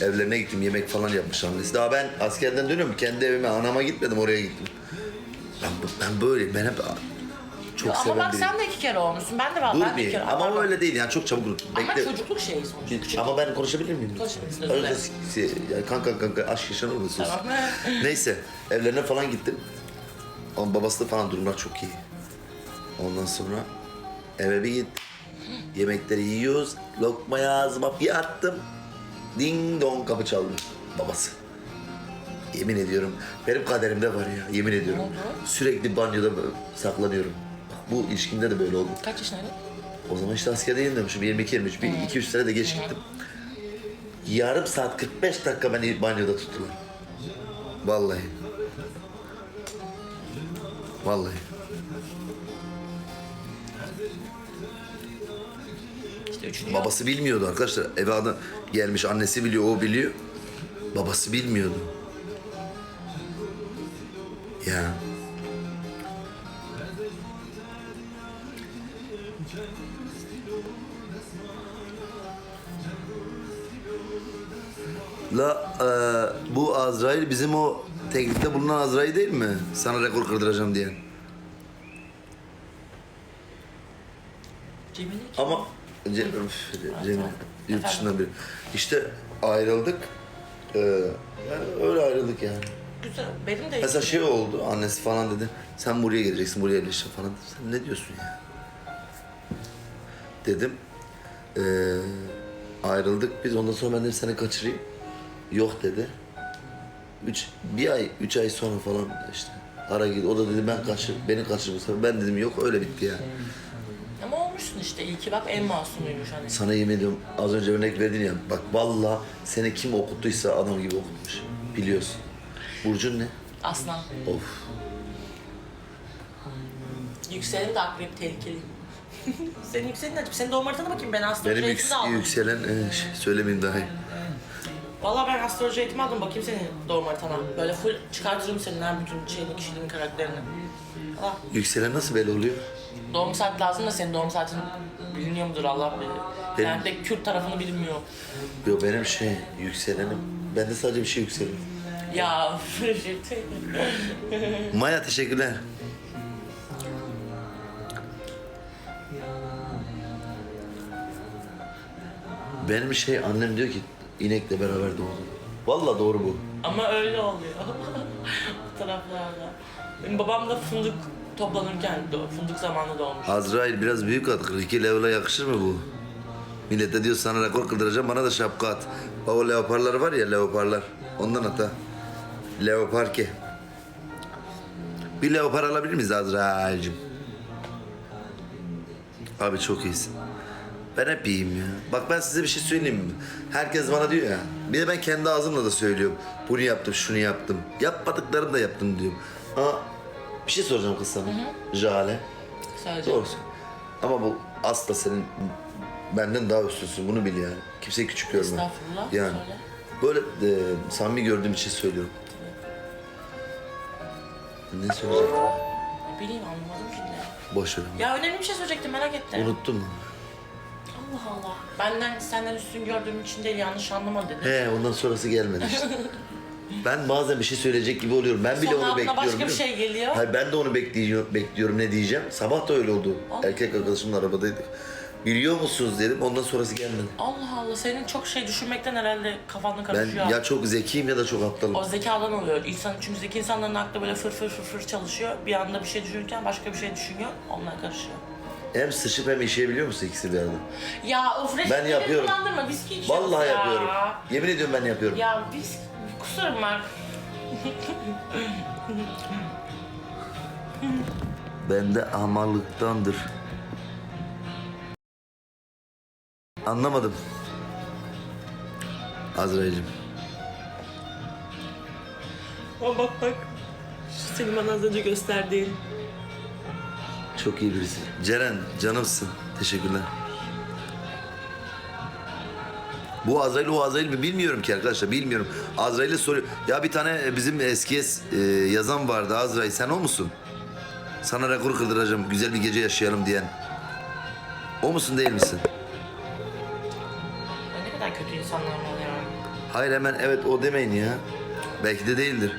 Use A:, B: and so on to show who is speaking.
A: Evlerine gittim yemek falan yapmış annesi. Daha ben askerden dönüyorum kendi evime anama gitmedim oraya gittim. Ben, ben böyle ben hep çok
B: Ama
A: seven
B: bak
A: biriyim.
B: sen de iki kere olmuşsun. Ben de ben de iki
A: bir
B: kere.
A: ama
B: Pardon.
A: öyle değil yani çok çabuk unuttum.
B: Ama
A: Bekle.
B: çocukluk şeyi sonuçta. Küçük.
A: Ama ben konuşabilir miyim?
B: Konuşabilirsin, özür
A: Öyle
B: dilerim.
A: si- yani kanka kanka aşk yaşanır mı sus?
B: Tamam.
A: Neyse evlerine falan gittim. Ama babası da falan durumlar çok iyi. Ondan sonra eve bir git. Yemekleri yiyoruz. Lokmayı ağzıma bir attım. Ding dong kapı çaldı. Babası. Yemin ediyorum benim kaderimde var ya yemin ediyorum.
B: oldu?
A: Sürekli banyoda böyle saklanıyorum. Bak, Bu ilişkimde de böyle oldu.
B: Kaç yaşındaydın?
A: O zaman işte askerde yenilmişim 22 23 bir 2 3 sene de geç gittim. Yarım saat 45 dakika beni banyoda tuttular. Vallahi. Vallahi.
B: Üçüncü
A: Babası bilmiyordu arkadaşlar. Eve adam gelmiş annesi biliyor o biliyor. Babası bilmiyordu. Ya. La e, bu Azrail bizim o teklifte bulunan Azrail değil mi? Sana rekor kırdıracağım diyen.
B: Cemile kim?
A: Ama Ce- Cemil yurt dışından biri. İşte ayrıldık. Ee, yani öyle ayrıldık yani.
B: Güzel. Benim de
A: Mesela şey oldu annesi falan dedi. Sen buraya geleceksin buraya yerleşeceksin falan. Sen ne diyorsun ya? Dedim. Ee, ayrıldık biz ondan sonra ben dedim seni kaçırayım. Yok dedi. Üç, bir ay, üç ay sonra falan işte ara girdi. O da dedi ben kaçır, beni kaçır bu sefer. Ben dedim yok öyle bitti yani.
B: Ama olmuşsun işte. İyi ki bak en masumuymuş hani.
A: Sana yemin ediyorum az önce örnek verdin ya. Bak valla seni kim okuttuysa adam gibi okutmuş. Biliyorsun. Burcun ne?
B: Aslan.
A: Of.
B: Yükselenim de akrep tehlikeli. Senin yükselin ne? Senin doğum haritana bakayım ben astroloji
A: Benim yüks- yükselen e, şey, söylemeyeyim daha iyi.
B: Valla ben astroloji eğitimi aldım bakayım senin doğum haritana. Böyle full çıkartırım senin her bütün şeyini, kişiliğini, karakterini. Allah.
A: Yükselen nasıl belli oluyor?
B: Doğum saati lazım da senin doğum saatin biliniyor mudur Allah bilir.
A: Benim-
B: Yani de Kürt tarafını bilmiyor.
A: Yo benim şey yükselenim. Bende sadece bir şey yükseliyor.
B: Ya
A: Maya teşekkürler. Benim şey annem diyor ki inekle beraber doğdum. Valla doğru bu.
B: Ama öyle oluyor. Bu taraflarda. Benim babam da fındık toplanırken, doğ- fındık zamanı doğmuş.
A: Azrail biraz büyük at. Ricky Level'a yakışır mı bu? Millet de diyor sana rekor kırdıracağım bana da şapka at. Bak o leoparlar var ya leoparlar. Ondan at ha. Leopar ki. Bir leopar alabilir miyiz Azrail'cim? Abi çok iyisin. Ben hep iyiyim ya. Bak ben size bir şey söyleyeyim mi? Herkes bana diyor ya. Bir de ben kendi ağzımla da söylüyorum. Bunu yaptım, şunu yaptım. Yapmadıklarını da yaptım diyorum. Ama bir şey soracağım kız sana. Jale.
B: Sadece.
A: Doğru. Ama bu asla senin benden daha üstünsün bunu bil yani. Kimseyi küçük görme.
B: Estağfurullah,
A: Yani
B: söyle.
A: böyle e, samimi gördüğüm için söylüyorum. Ne söyleyecektim?
B: Ne bileyim anlamadım ki ne.
A: Boş ver.
B: Ya önemli bir şey söyleyecektim merak ettim.
A: Unuttum mu?
B: Allah Allah. Benden senden üstün gördüğüm için değil yanlış anlama dedim.
A: He ondan sonrası gelmedi işte. ben bazen bir şey söyleyecek gibi oluyorum. Ben bile
B: Sonra
A: onu
B: aklına
A: bekliyorum.
B: başka bir
A: biliyor musun?
B: şey geliyor.
A: Hayır ben de onu bekliyorum, bekliyorum ne diyeceğim. Sabah da öyle oldu.
B: Allah.
A: Erkek arkadaşımla arabadaydık. Biliyor musunuz dedim. Ondan sonrası gelmedi.
B: Allah Allah senin çok şey düşünmekten herhalde kafanı
A: Ben
B: karışıyor.
A: ya çok zekiyim ya da çok aptalım.
B: O zekadan oluyor. İnsan, çünkü zeki insanların aklı böyle fır fır fır fır çalışıyor. Bir anda bir şey düşünürken başka bir şey düşünüyor. Onlar karışıyor.
A: Hem sıçıp hem işeyebiliyor musun ikisi bir arada?
B: Ya of resim
A: Ben yapıyorum.
B: kullandırma viski içiyoruz
A: Vallahi
B: ya.
A: yapıyorum. Yemin ediyorum ben yapıyorum.
B: Ya biz kusurum bak.
A: Bende amallıktandır. Anlamadım. Azrail'cim.
B: Ama bak bak. Şu senin bana az önce gösterdiğin.
A: Çok iyi birisi. Ceren canımsın. Teşekkürler. Bu Azrail o Azrail mi bilmiyorum ki arkadaşlar bilmiyorum. Azrail'e soruyor. Ya bir tane bizim eski es- e, yazan vardı Azrail sen o musun? Sana rekor kırdıracağım güzel bir gece yaşayalım diyen. O musun değil misin?
B: Ne kadar kötü insanlar ya.
A: Hayır hemen evet o demeyin ya. Belki de değildir.